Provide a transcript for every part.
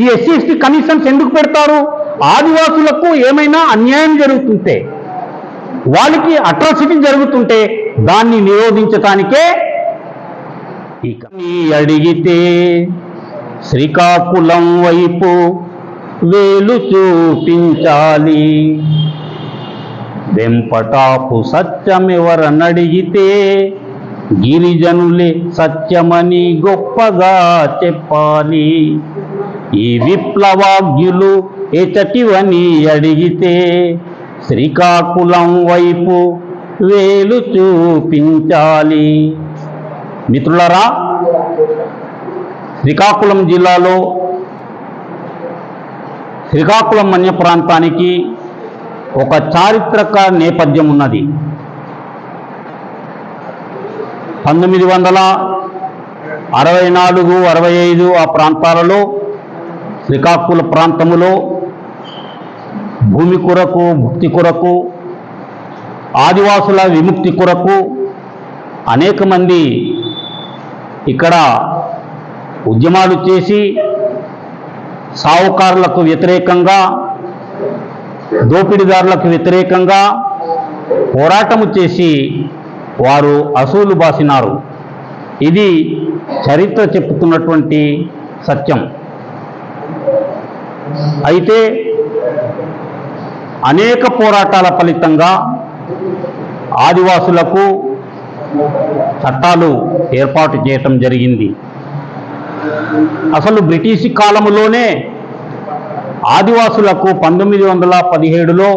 ఈ SC ST commissions ఎందుకు పెడతారు? ఆదివాసులకు ఏమైనా అన్యాయం జరుగుతుంటే వాళ్ళకి అట్రాసిటీ జరుగుతుంటే దాన్ని నిరోధించటానికే ఇక అడిగితే శ్రీకాకుళం వైపు వేలు చూపించాలి. వెంపటాపు సత్యమెవరనడిగితే గిరిజనులే సత్యమని గొప్పగా చెప్పాలి. ఈ విప్లవాగ్యులు ఎచటివని అడిగితే శ్రీకాకుళం వైపు వేలు చూపించాలి. మిత్రులరా శ్రీకాకుళం జిల్లాలో శ్రీకాకుళం మన్య ప్రాంతానికి ఒక చారిత్రక నేపథ్యం ఉన్నది. పంతొమ్మిది వందల అరవై నాలుగు అరవై ఐదు ఆ ప్రాంతాలలో శ్రీకాకుళ ప్రాంతములో భూమి కొరకు ముక్తి కొరకు ఆదివాసుల విముక్తి కొరకు అనేక మంది ఇక్కడ ఉద్యమాలు చేసి సావుకారులకు వ్యతిరేకంగా దోపిడీదారులకు వ్యతిరేకంగా పోరాటము చేసి వారు అసూలు బాసినారు. ఇది చరిత్ర చెప్పుతున్నటువంటి సత్యం. అయితే అనేక పోరాటాల ఫలితంగా ఆదివాసులకు చట్టాలు ఏర్పాటు చేయటం జరిగింది. అసలు బ్రిటిష్ కాలంలోనే ఆదివాసులకు పంతొమ్మిది వందల పదిహేడులో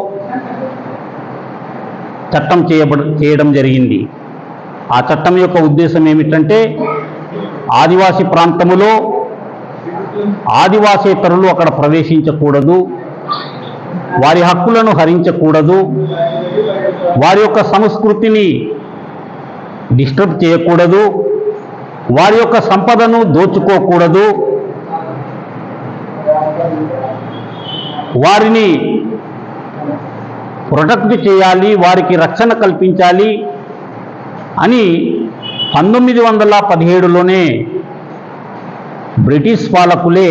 చట్టం చేయబడ చేయడం జరిగింది. ఆ చట్టం యొక్క ఉద్దేశం ఏమిటంటే ఆదివాసీ ప్రాంతములో ఆదివాసేతరులు అక్కడ ప్రవేశించకూడదు. వారి హక్కులను హరించకూడదు. వారి యొక్క సంస్కృతిని డిస్టర్బ్ చేయకూడదు. వారి యొక్క సంపదను దోచుకోకూడదు. వారిని ప్రొటెక్ట్ చేయాలి వారికి రక్షణ కల్పించాలి అని పంతొమ్మిది వందల పదిహేడులోనే బ్రిటిష్ పాలకులే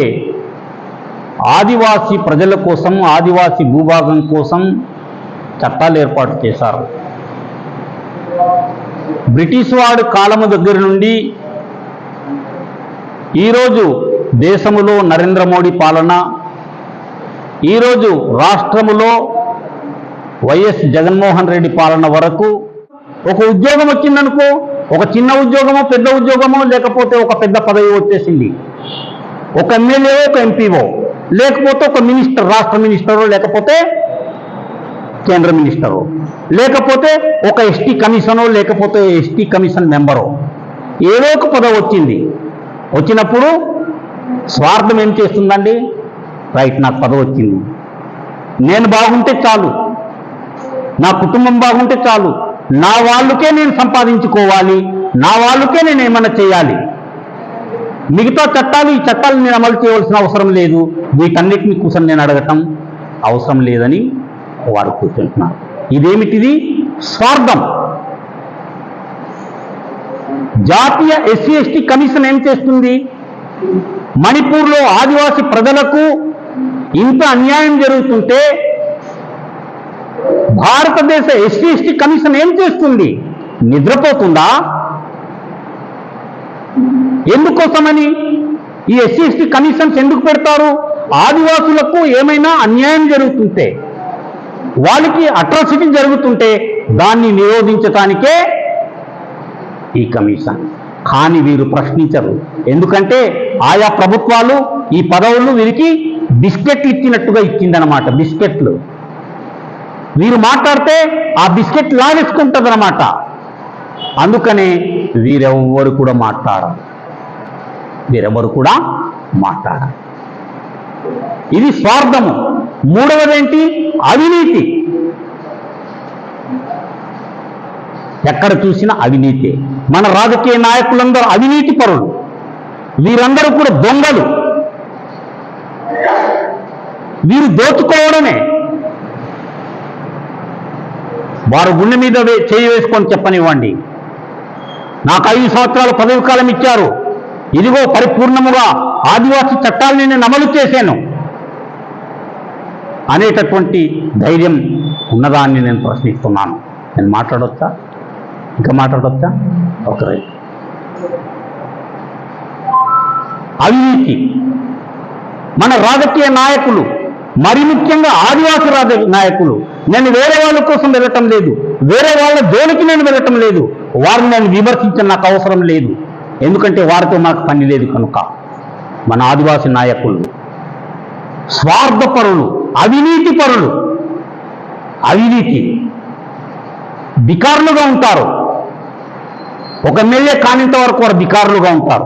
ఆదివాసీ ప్రజల కోసం ఆదివాసీ భూభాగం కోసం చట్టాలు ఏర్పాటు చేశారు. బ్రిటిష్ వాడు కాలము దగ్గర నుండి ఈరోజు దేశములో నరేంద్ర మోడీ పాలన ఈరోజు రాష్ట్రములో వైఎస్ జగన్మోహన్ రెడ్డి పాలన వరకు ఒక ఉద్యోగం వచ్చిందనుకో ఒక చిన్న ఉద్యోగమో పెద్ద ఉద్యోగమో లేకపోతే ఒక పెద్ద పదవి వచ్చేసింది. ఒక ఎమ్మెల్యే ఒక ఎంపీఓ లేకపోతే ఒక మినిస్టర్ రాష్ట్ర మినిస్టరు లేకపోతే కేంద్ర మినిస్టరు లేకపోతే ఒక ఎస్టీ కమిషనో లేకపోతే ఎస్టీ కమిషన్ మెంబరు. ఏదో ఒక పదవి వచ్చింది. వచ్చినప్పుడు స్వార్థం ఏం చేస్తుందండి? రైట్ నాకు పదవి వచ్చింది. నేను బాగుంటే చాలు. నా కుటుంబం బాగుంటే చాలు. నా వాళ్ళకే నేను సంపాదించుకోవాలి. నా వాళ్ళకే నేను ఏమైనా చేయాలి. మిగతా చట్టాలు ఈ చట్టాలు నేను అమలు చేయవలసిన అవసరం లేదు. వీటన్నిటిని కూర్చొని నేను అడగటం అవసరం లేదని వారు కూర్చుంటున్నారు. ఇదేమిటిది? స్వార్థం. జాతీయ ఎస్సీ ఎస్టీ కమిషన్ ఏం చేస్తుంది? మణిపూర్లో ఆదివాసి ప్రజలకు ఇంత అన్యాయం జరుగుతుంటే భారతదేశ ఎస్సీ ఎస్టీ కమిషన్ ఏం చేస్తుంది? నిద్రపోతుందా? ఎందుకోసమని? ఈ ఎస్సీ ఎస్టీ కమిషన్స్ ఎందుకు పెడతారు? ఆదివాసులకు ఏమైనా అన్యాయం జరుగుతుంటే వాళ్ళకి అట్రాసిటీ జరుగుతుంటే దాన్ని నిరోధించటానికే ఈ కమిషన్. కానీ వీరు ప్రశ్నించరు. ఎందుకంటే ఆయా ప్రభుత్వాలు ఈ పదవులు వీరికి బిస్కెట్లు ఇచ్చినట్టుగా ఇచ్చిందనమాట బిస్కెట్లు. వీరు మాట్లాడితే ఆ బిస్కెట్ లాగేసుకుంటుందన్నమాట. అందుకనే వీరెవ్వరు కూడా మాట్లాడరు. వీరెవరు కూడా మాట్లాడాలి. ఇది స్వార్థము. మూడవదేంటి? అవినీతి. ఎక్కడ చూసినా అవినీతి. మన రాజకీయ నాయకులందరూ అవినీతి పరులు. వీరందరూ కూడా దొంగలు. వీరు దోచుకోవడమే. వారు గుండె మీద వే- చేయి వేసుకొని చెప్పనివ్వండి. నాకు ఐదు సంవత్సరాలు పదవి కాలం ఇచ్చారు. ఇదిగో పరిపూర్ణముగా ఆదివాసీ చట్టాలని నేను అమలు చేశాను. అనేటటువంటి ధైర్యం ఉన్నదాన్ని నేను ప్రశ్నిస్తున్నాను. నేను మాట్లాడొచ్చా? ఇంకా మాట్లాడొచ్చా? ఒకరే అవినీతి. మన రాజకీయ నాయకులు మరి ముఖ్యంగా ఆదివాసీ రాజ నాయకులు నేను వేరే వాళ్ళ కోసం వెళ్ళటం లేదు. వేరే వాళ్ళ జోలికి నేను వెళ్ళటం లేదు. వారిని నేను విమర్శించిన నాకు అవసరం లేదు. ఎందుకంటే వారితో మాకు పని లేదు కనుక మన ఆదివాసీ నాయకులు స్వార్థపరులు అవినీతి పరులు అవినీతి బికారులుగా ఉంటారు. ఒక ఎమ్మెల్యే కానింత వరకు వారు బికారులుగా ఉంటారు.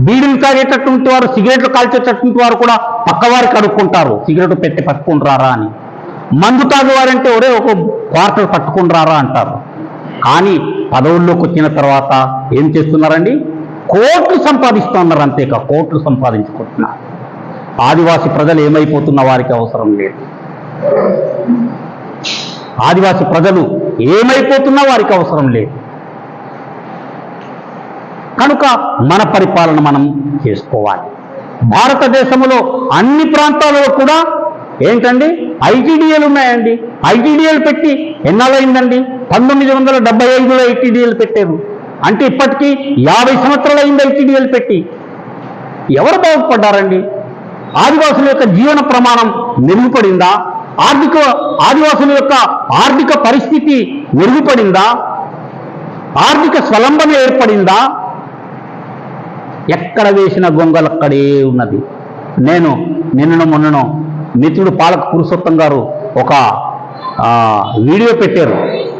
బీడీలు తాగేటటువంటి వారు సిగరెట్లు కాల్చేటటువంటి వారు కూడా పక్కవారికి అడుక్కుంటారు. సిగరెట్ పెట్టి పట్టుకుని రారా అని. మందు తాగేవారంటే ఒరే ఒక క్వార్టర్ పట్టుకుని రారా అంటారు. కానీ పదవుల్లోకి వచ్చిన తర్వాత ఏం చేస్తున్నారండి? కోట్లు సంపాదిస్తున్నారు అంతేకా కోట్లు సంపాదించుకుంటున్నారు ఆదివాసి ప్రజలు ఏమైపోతున్న వారికి అవసరం లేదు. ఆదివాసి ప్రజలు ఏమైపోతున్నా వారికి అవసరం లేదు. కనుక మన పరిపాలన మనం చేసుకోవాలి. భారతదేశంలో అన్ని ప్రాంతాలలో కూడా ఏంటండి? ఐటీడీఏలు ఉన్నాయండి. ఐటీడీఏలు పెట్టి ఎన్నాళ్ళయిందండి పంతొమ్మిది వందల డెబ్బై ఐదులో ఐటీడీఏలు పెట్టారు. అంటే ఇప్పటికీ యాభై సంవత్సరాలు అయింది ఐటీడీఏలు పెట్టి. ఎవరు బాగుపడ్డారండి? ఆదివాసుల యొక్క జీవన ప్రమాణం మెరుగుపడిందా? ఆర్థిక ఆదివాసుల యొక్క ఆర్థిక పరిస్థితి మెరుగుపడిందా? ఆర్థిక స్వలంబన ఏర్పడిందా? ఎక్కడ వేసిన గొంగలక్కడే ఉన్నది. నేను నిన్నను మొన్నను మిత్రుడు పాలక పురుషోత్తం గారు ఒక వీడియో పెట్టారు.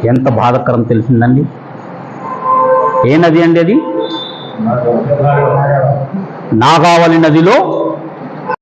ఎంత బాధకరం తెలిసిందండి. ఏ నది అండి అది? నాగావళి నదిలో